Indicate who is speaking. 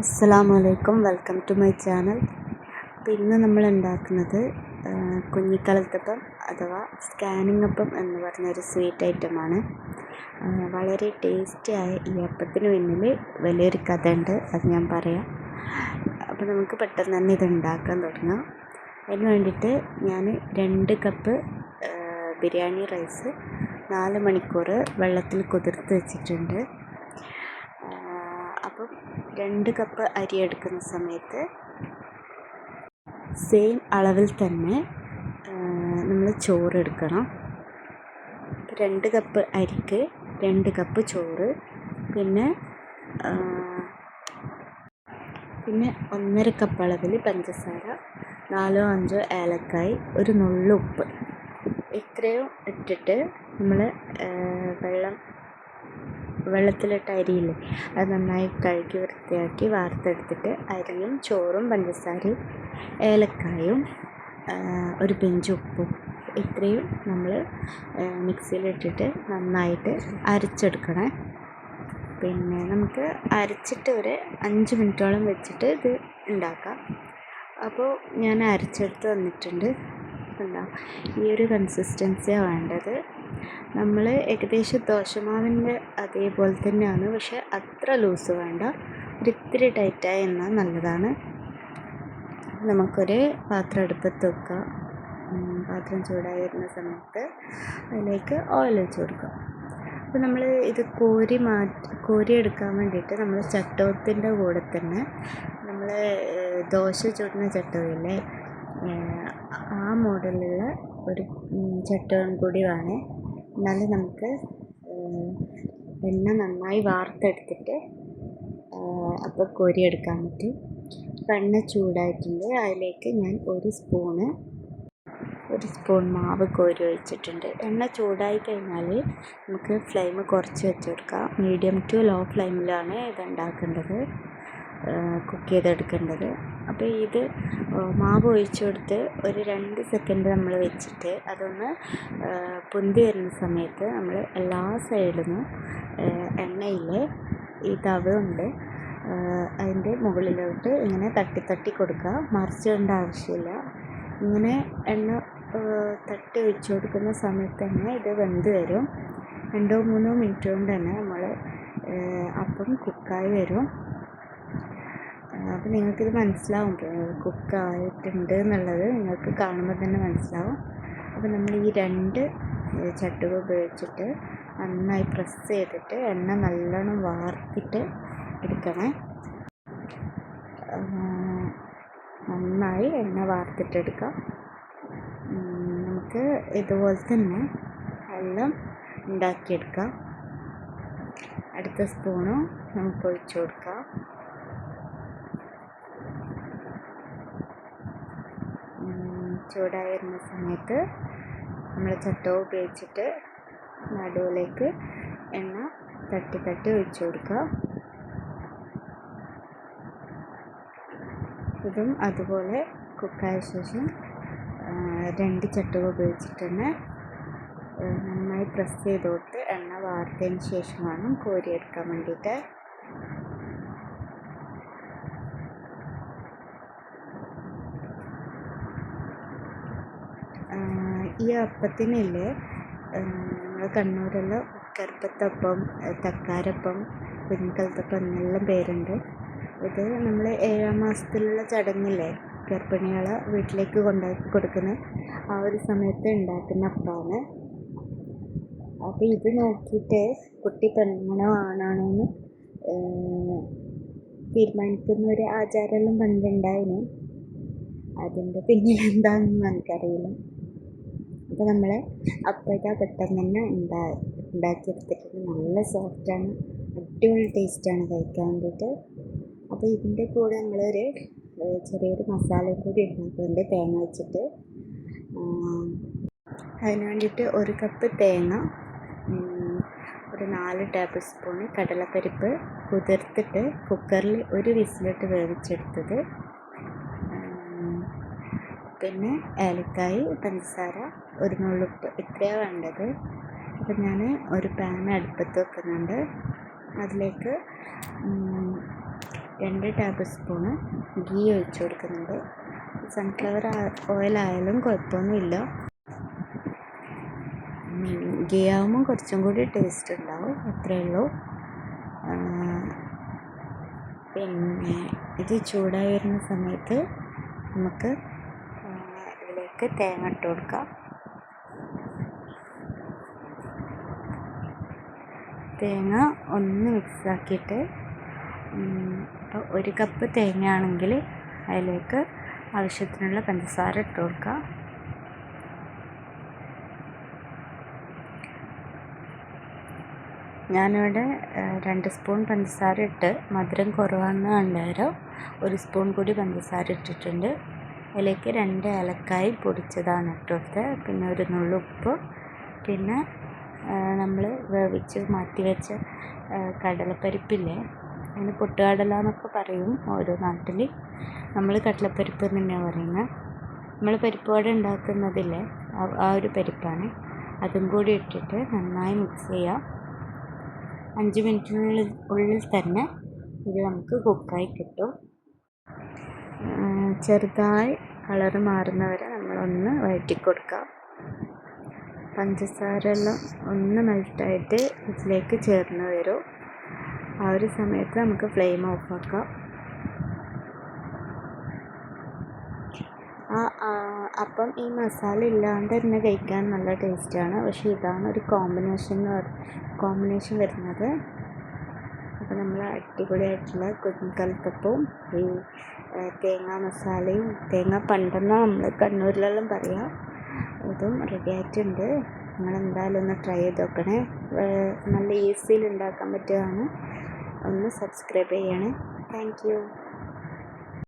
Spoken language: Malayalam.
Speaker 1: അസ്സലാമു അലൈക്കും വെൽക്കം ടു മൈ ചാനൽ. അപ്പോൾ ഇന്ന് നമ്മൾ ഉണ്ടാക്കുന്നത് കുഞ്ഞിക്കളത്തപ്പം അഥവാ സ്കാനിങ് അപ്പം എന്ന് പറഞ്ഞൊരു സ്വീറ്റ് ഐറ്റമാണ് വളരെ ടേസ്റ്റിയായ ഈ അപ്പത്തിന് പിന്നിൽ വലിയൊരു കഥ ഉണ്ട് അത് ഞാൻ പറയാം. അപ്പോൾ നമുക്ക് പെട്ടെന്ന് തന്നെ ഇത് ഉണ്ടാക്കാൻ തുടങ്ങാം. അതിന് വേണ്ടിയിട്ട് ഞാൻ രണ്ട് കപ്പ് ബിരിയാണി റൈസ് നാല് മണിക്കൂർ വെള്ളത്തിൽ കുതിർത്ത് വെച്ചിട്ടുണ്ട്. അപ്പം രണ്ട് കപ്പ് അരി എടുക്കുന്ന സമയത്ത് സെയിം അളവിൽ തന്നെ നമ്മൾ ചോറ് എടുക്കണം. രണ്ട് കപ്പ് അരിക്ക് രണ്ട് കപ്പ് ചോറ് പിന്നെ പിന്നെ ഒന്നര കപ്പ് അളവിൽ പഞ്ചസാര നാലോ അഞ്ചോ ഏലക്കായ് ഒരു നുള്ളുപ്പ് ഇത്രയും ഇട്ടിട്ട് നമ്മൾ വെള്ളം വെള്ളത്തിലിട്ട അരിയില്ലേ? അത് നന്നായി കഴുകി വൃത്തിയാക്കി വാർത്തെടുത്തിട്ട് അരിയും ചോറും പഞ്ചസാരയും ഏലക്കായും ഒരു പിഞ്ച് ഉപ്പും ഇത്രയും നമ്മൾ മിക്സിയിലിട്ടിട്ട് നന്നായിട്ട് അരച്ചെടുക്കണേ. പിന്നെ നമുക്ക് അരച്ചിട്ട് ഒരു അഞ്ച് മിനിറ്റോളം വെച്ചിട്ട് ഇത് ഉണ്ടാക്കാം. അപ്പോൾ ഞാൻ അരച്ചെടുത്ത് വന്നിട്ടുണ്ട് എന്താ ഈ ഒരു കൺസിസ്റ്റൻസിയാണ് വേണ്ടത്. നമ്മൾ ഏകദേശം ദോശമാവിന്റെ അതേപോലെ തന്നെയാണ്. പക്ഷെ അത്ര ലൂസ് വേണ്ട. ഒരിത്തിരി ടൈറ്റായി എന്നാൽ നല്ലതാണ്. നമുക്കൊരു പാത്രം അടുപ്പത്ത് വെക്കുക. പാത്രം ചൂടായി വരുന്ന സമയത്ത് അതിലേക്ക് ഓയിൽ ഒഴിച്ച് കൊടുക്കാം അപ്പോൾ നമ്മൾ ഇത് കോരി മാറ്റി കോരി എടുക്കാൻ വേണ്ടിയിട്ട് നമ്മൾ ചട്ടവത്തിന്റെ കൂടെ തന്നെ നമ്മൾ ദോശ ചൂടുന്ന ചട്ടവില്ലേ ആ മോഡലുള്ള ഒരു ചട്ടവും കൂടി വേണേ എന്നാലേ നമുക്ക് എണ്ണ നന്നായി വാർത്തെടുത്തിട്ട് അപ്പോൾ കോരിയെടുക്കാൻ പറ്റും. അപ്പോൾ എണ്ണ ചൂടായിട്ടുണ്ട്. അതിലേക്ക് ഞാൻ ഒരു സ്പൂണ് ഒരു സ്പൂൺ മാവ് കോരി ഒഴിച്ചിട്ടുണ്ട്. എണ്ണ ചൂടായി കഴിഞ്ഞാൽ നമുക്ക് ഫ്ലെയിം കുറച്ച് വെച്ച് കൊടുക്കാം. മീഡിയം ടു ലോ ഫ്ലെയിമിലാണ് ഇത് ഉണ്ടാക്കേണ്ടത്. കുക്ക് ചെയ്തെടുക്കേണ്ടത്. അപ്പോൾ ഇത് മാവ് ഒഴിച്ച് കൊടുത്ത് ഒരു രണ്ട് സെക്കൻഡ് നമ്മൾ വെച്ചിട്ട് അതൊന്ന് പൊന്തി വരുന്ന സമയത്ത് നമ്മൾ എല്ലാ സൈഡിലും എണ്ണയിൽ ഈ തവ ഉണ്ട്. അതിന്റെ മുകളിലോട്ട് ഇങ്ങനെ തട്ടി തട്ടി കൊടുക്കുക. മറിച്ചിടേണ്ട ആവശ്യമില്ല. ഇങ്ങനെ എണ്ണ തട്ടി ഒഴിച്ചു കൊടുക്കുന്ന സമയത്ത് തന്നെ ഇത് വെന്ത് വരും. രണ്ടോ മൂന്നോ മിനിറ്റ് കൊണ്ട് തന്നെ നമ്മൾ അപ്പം കുക്കായി വരും. അപ്പോൾ നിങ്ങൾക്കിത് മനസ്സിലാവും കുക്കായിട്ടുണ്ട് എന്നുള്ളത് നിങ്ങൾക്ക് കാണുമ്പോൾ തന്നെ മനസ്സിലാവും. അപ്പോൾ നമ്മൾ ഈ രണ്ട് ചട്ടുക ഉപയോഗിച്ചിട്ട് നന്നായി പ്രസ് ചെയ്തിട്ട് എണ്ണ നല്ലോണം വാർത്തിട്ട് എടുക്കണേ. നന്നായി എണ്ണ വാർത്തിട്ടെടുക്കാം നമുക്ക് ഇതുപോലെ തന്നെ എല്ലാം ഉണ്ടാക്കിയെടുക്കാം. അടുത്ത സ്പൂണും നമുക്ക് ഒഴിച്ചു കൊടുക്കാം. ചൂടായി വരുന്ന സമയത്ത് നമ്മൾ ചട്ടവും ഉപയോഗിച്ചിട്ട് നടുവിലേക്ക് എണ്ണ തട്ടി തട്ടി ഒഴിച്ചു കൊടുക്കുക. ഇതും അതുപോലെ കുക്കായ ശേഷം രണ്ട് ചട്ടുക ഉപയോഗിച്ചിട്ട് തന്നെ നന്നായി പ്രസ് ചെയ്ത് കൊടുത്ത് എണ്ണ വാർത്തതിന് ശേഷം വേണം കോരിയെടുക്കാൻ വേണ്ടിയിട്ട് ഈ അപ്പത്തിനില്ലേ നമ്മൾ കണ്ണൂരുള്ള കറുപ്പത്തപ്പം തക്കാരപ്പം കുഞ്ഞിക്കലത്തപ്പം എന്നെല്ലാം പേരുണ്ട്. ഇത് നമ്മൾ ഏഴാം മാസത്തിലുള്ള ചടങ്ങില്ലേ ഗർഭിണികളെ വീട്ടിലേക്ക് കൊണ്ടാക്കി കൊടുക്കുന്ന ആ ഒരു സമയത്ത് ഉണ്ടാക്കുന്ന അപ്പമാണ് അപ്പോൾ ഇത് നോക്കിയിട്ട് കുട്ടി പെണ്ണോ ആണാണോ എന്ന് തീരുമാനിക്കുന്ന ഒരു ആചാരമെല്ലാം പണ്ടുണ്ടായിന്. അതിന്റെ പിന്നിൽ എന്താണെന്ന് എനിക്കറിയില്ല അപ്പോൾ നമ്മൾ അപ്പോഴത്തെ പെട്ടെന്ന് തന്നെ ഉണ്ടാ ഉണ്ടാക്കിയെടുത്തിട്ടുണ്ട് നല്ല സോഫ്റ്റാണ് അടിപൊളി ടേസ്റ്റാണ് കഴിക്കാൻ വേണ്ടിയിട്ട്. അപ്പോൾ ഇതിന്റെ കൂടെ നമ്മളൊരു ചെറിയൊരു മസാല കൂടി ഉണ്ടാക്കുന്നുണ്ട് തേങ്ങ വെച്ചിട്ട്. അതിന് വേണ്ടിയിട്ട് ഒരു കപ്പ് തേങ്ങ ഒരു നാല് ടേബിൾ സ്പൂൺ കടലപ്പരിപ്പ് കുതിർത്തിട്ട് കുക്കറിൽ ഒരു വിസിലിട്ട് വേവിച്ചെടുത്തത്. പിന്നെ ഏലക്കായ് പഞ്ചസാര ഒരു നുള്ളുപ്പ് ഇത്രയാണ് വേണ്ടത്. അപ്പം ഞാൻ ഒരു പാൻ അടുപ്പത്ത് വെക്കുന്നുണ്ട്. അതിലേക്ക് രണ്ട് ടേബിൾ സ്പൂണ് ഗീ ഒഴിച്ച് കൊടുക്കുന്നുണ്ട്. സൺഫ്ലവർ ഓയിലായാലും കുഴപ്പമൊന്നുമില്ല. ഗീ ആകുമ്പോൾ കുറച്ചും കൂടി ടേസ്റ്റ് ഉണ്ടാവും അത്രയേ ഉള്ളൂ. പിന്നെ ഇത് ചൂടായി വരുന്ന സമയത്ത് നമുക്ക് ഇതിലേക്ക് തേങ്ങ ഇട്ട് കൊടുക്കാം. തേങ്ങ ഒന്ന് മിക്സാക്കിയിട്ട് ഇപ്പോൾ ഒരു കപ്പ് തേങ്ങ ആണെങ്കിൽ അതിലേക്ക് ആവശ്യത്തിനുള്ള പഞ്ചസാര ഇട്ട് കൊടുക്കുക ഞാനിവിടെ രണ്ട് സ്പൂൺ പഞ്ചസാര ഇട്ട് മധുരം കുറവാണെന്ന് കണ്ടേരം ഒരു സ്പൂൺ കൂടി പഞ്ചസാര ഇട്ടിട്ടുണ്ട്. അതിലേക്ക് രണ്ട് ഏലക്കായ് പൊടിച്ചതാണ് ഇട്ട് പിന്നെ ഒരു നുള്ളു ഉപ്പ്. പിന്നെ നമ്മൾ വേവിച്ച് മാറ്റി വെച്ച കടലപ്പരിപ്പില്ലേ? അതിന് പൊട്ടുകടല എന്നൊക്കെ പറയും ഓരോ നാട്ടിൽ നമ്മൾ കടലപ്പരിപ്പ് തന്നെയാണ് പറയുന്നത് നമ്മൾ പരിപ്പ് വട ഉണ്ടാക്കുന്നതില്ലേ? ആ- ഒരു പരിപ്പാണ്. അതും കൂടി ഇട്ടിട്ട് നന്നായി മിക്സ് ചെയ്യാം. അഞ്ച് മിനിറ്റിനുള്ളിൽ ഉള്ളിൽ തന്നെ ഇത് നമുക്ക് കുക്കായി കിട്ടും. ചെറുതായി കളറ് മാറുന്നവരെ നമ്മളൊന്ന് വഴറ്റി കൊടുക്കാം പഞ്ചസാര എല്ലാം ഒന്ന് മെൽറ്റായിട്ട് ഇതിലേക്ക് ചേർന്ന് വരും. ആ ഒരു സമയത്ത് നമുക്ക് ഫ്ലെയിം ഓഫാക്കാം. ആ അപ്പം ഈ മസാല ഇല്ലാണ്ട് തന്നെ കഴിക്കാൻ നല്ല ടേസ്റ്റാണ്. പക്ഷേ ഇതാണ് ഒരു കോമ്പിനേഷൻ കോമ്പിനേഷൻ വരുന്നത്. അപ്പോൾ നമ്മൾ അടിപൊളിയായിട്ടുള്ള കുഞ്ഞിക്കലത്തപ്പവും ഈ തേങ്ങാ മസാലയും തേങ്ങ പണ്ടെന്നാണ് നമ്മൾ കണ്ണൂരിലെല്ലാം പറയുക ഇതും റെഡി ആയിട്ടുണ്ട്. നിങ്ങൾ എന്തായാലും ഒന്ന് ട്രൈ ചെയ്ത് നോക്കണേ. നല്ല ഈസിയിൽ ഉണ്ടാക്കാൻ പറ്റുകയാണ് ഒന്ന് സബ്സ്ക്രൈബ് ചെയ്യണേ. താങ്ക്